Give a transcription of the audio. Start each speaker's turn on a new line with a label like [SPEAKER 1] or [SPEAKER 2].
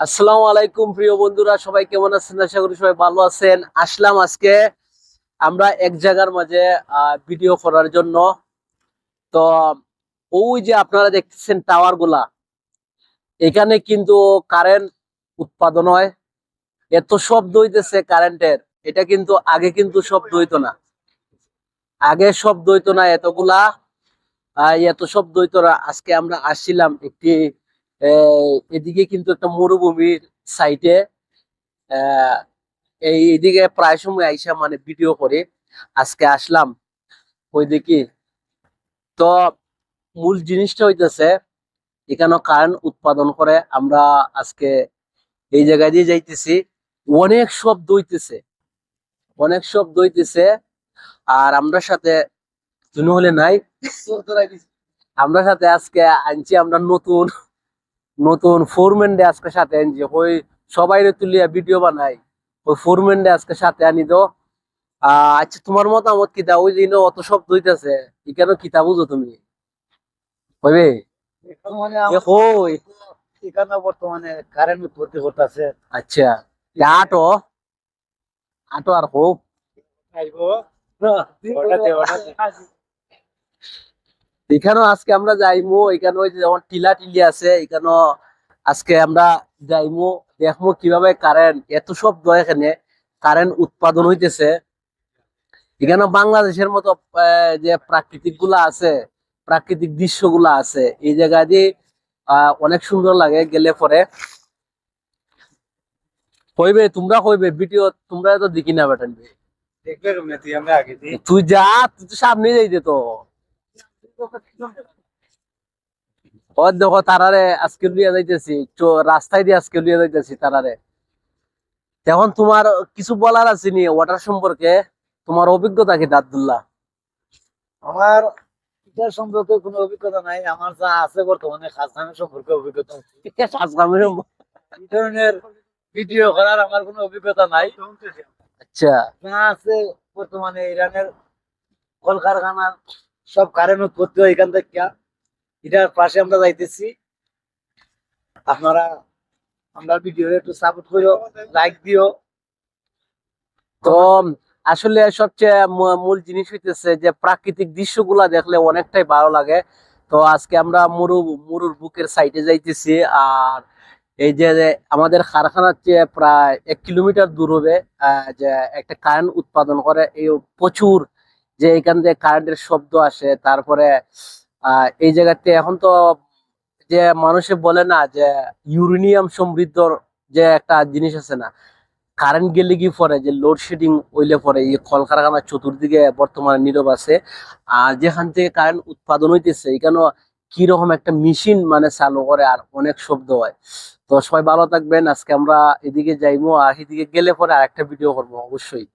[SPEAKER 1] আসসালামু আলাইকুম, প্রিয় বন্ধুরা, সবাই কেমন আছেন? আশা করি সবাই ভালো আছেন। আসলাম আজকে আমরা এক জায়গার মাঝে ভিডিও করার জন্য। তো, ওই যে আপনারা দেখতেছেন টাওয়ারগুলা, এখানে কিন্তু কারেন্ট উৎপাদন হয়। এত শব্দ হইতেছে কারেন্টের এটা কিন্তু আগে কিন্তু শব্দ হইতো না। আগে শব্দ হইতো না এতগুলা এত শব্দ হইতো না। আজকে আমরা আসছিলাম একটি এদিকে কিন্তু একটা মরুভূমির সাইটে এই এদিকে প্রায় সময় আইসা মানে ভিডিও করে। আজকে আসলাম। ওই দেখি? তো মূল জিনিসটা হইতেছে এখানে কারেন্ট উৎপাদন করে। আমরা আজকে এই জায়গায় দিয়ে যাইতেছি। অনেক শব্দ হইতেছে। অনেক শব্দ হইতেছে। আর আমরা সাথে তুমি হলে নাই। আমরা সাথে আজকে আনছি আমরা নতুন। নতুন ফোরম্যান ডে আজকে সাথে আনছি ওই সবাই তুলিয়া ভিডিও বানাই। ওই ফোরম্যান ডে আজকে সাথে আনি তো। আচ্ছা তোমার মতামত কিতা ওই দিন অত শব্দ হইতেছে। এখানে কিতা বুঝো তুমি?
[SPEAKER 2] বর্তমানে
[SPEAKER 1] কই?
[SPEAKER 2] এখানে বর্তমানে কারেন্ট উৎপত্তি করতেছে।
[SPEAKER 1] আচ্ছা এ আটো? আটো আর হোক। এখানেও আজকে আমরা যাইমু এখানে ওই যেমন টিলা টিলি আছে এখানেও আজকে আমরা যাইমু দেখমু কীভাবে কারেন্ট এত শব্দ এখানে কারেন্ট উৎপাদন হইতেছে। এখানে বাংলাদেশের মতো যে প্রাকৃতিকগুলা আছে প্রাকৃতিক দৃশ্যগুলা আছে এই জায়গা দিয়ে আহ, অনেক সুন্দর লাগে গেলে পরে। কইবে তোমরা কইবে ভিডিও তোমরা তো দেখি না বেটান
[SPEAKER 2] দেখবে তুই আমরা আগে
[SPEAKER 1] তুই যা তুই তো সামনে যাইতে তো। ও দেখো তারারে আজকে লিয়ে যাইতেছি রাস্তায় দিয়ে আজকে লিয়ে যাইতেছি তারারে। এখন তোমার কিছু বলার আছে নি ওয়াটার সম্পর্কে? তোমার অভিজ্ঞতা কি দাদুল্লাহ
[SPEAKER 2] আমার এটার সম্পর্কে কোনো অভিজ্ঞতা নাই আমার যা আছে বর্তমানে খাসনামের সম্পর্কে অভিজ্ঞতা আছে। এই ধরনের ভিডিও করার আমার কোনো অভিজ্ঞতা নাই।
[SPEAKER 1] আচ্ছা।
[SPEAKER 2] যা আছে বর্তমানে ইরানের কলকারখানার সব কারেন্ট উৎপত্তি হয় এখান থেকে। এটার পাশে আমরা যাইতেছি। আপনারা, আমরা ভিডিও একটু সাপোর্ট করো লাইক দিও।
[SPEAKER 1] তো আসলে সবচেয়ে মূল জিনিস হইতেছে যে প্রাকৃতিক দৃশ্যগুলা দেখলে অনেকটাই ভালো লাগে। তো আজকে আমরা মুরু, মুরুর বুকের সাইডে যাইতেছি। আর এই যে আমাদের কারখানার চেয়ে প্রায় এক কিলোমিটার দূর হবে যে একটা কারেন্ট উৎপাদন করে। এই প্রচুর যে এখান থেকে কারেন্টের শব্দ আসে, তারপরে এই জায়গাতে এখন তো যে মানুষে বলে না যে ইউরেনিয়াম সমৃদ্ধ যে একটা জিনিস আছে না কারেন্ট গেলে কি পরে? যে লোডশেডিং হইলে পরে। এই কলকারখানার চতুর্দিকে বর্তমানে নীরব আছে। আর যেখান থেকে কারেন্ট উৎপাদন হইতেছে এখানে কীরকম একটা মেশিন মানে চালু করে আর অনেক শব্দ হয়। তো সবাই ভালো থাকবেন। আজকে আমরা এদিকে যাইবো আর এদিকে গেলে পরে আর একটা ভিডিও করব, অবশ্যই।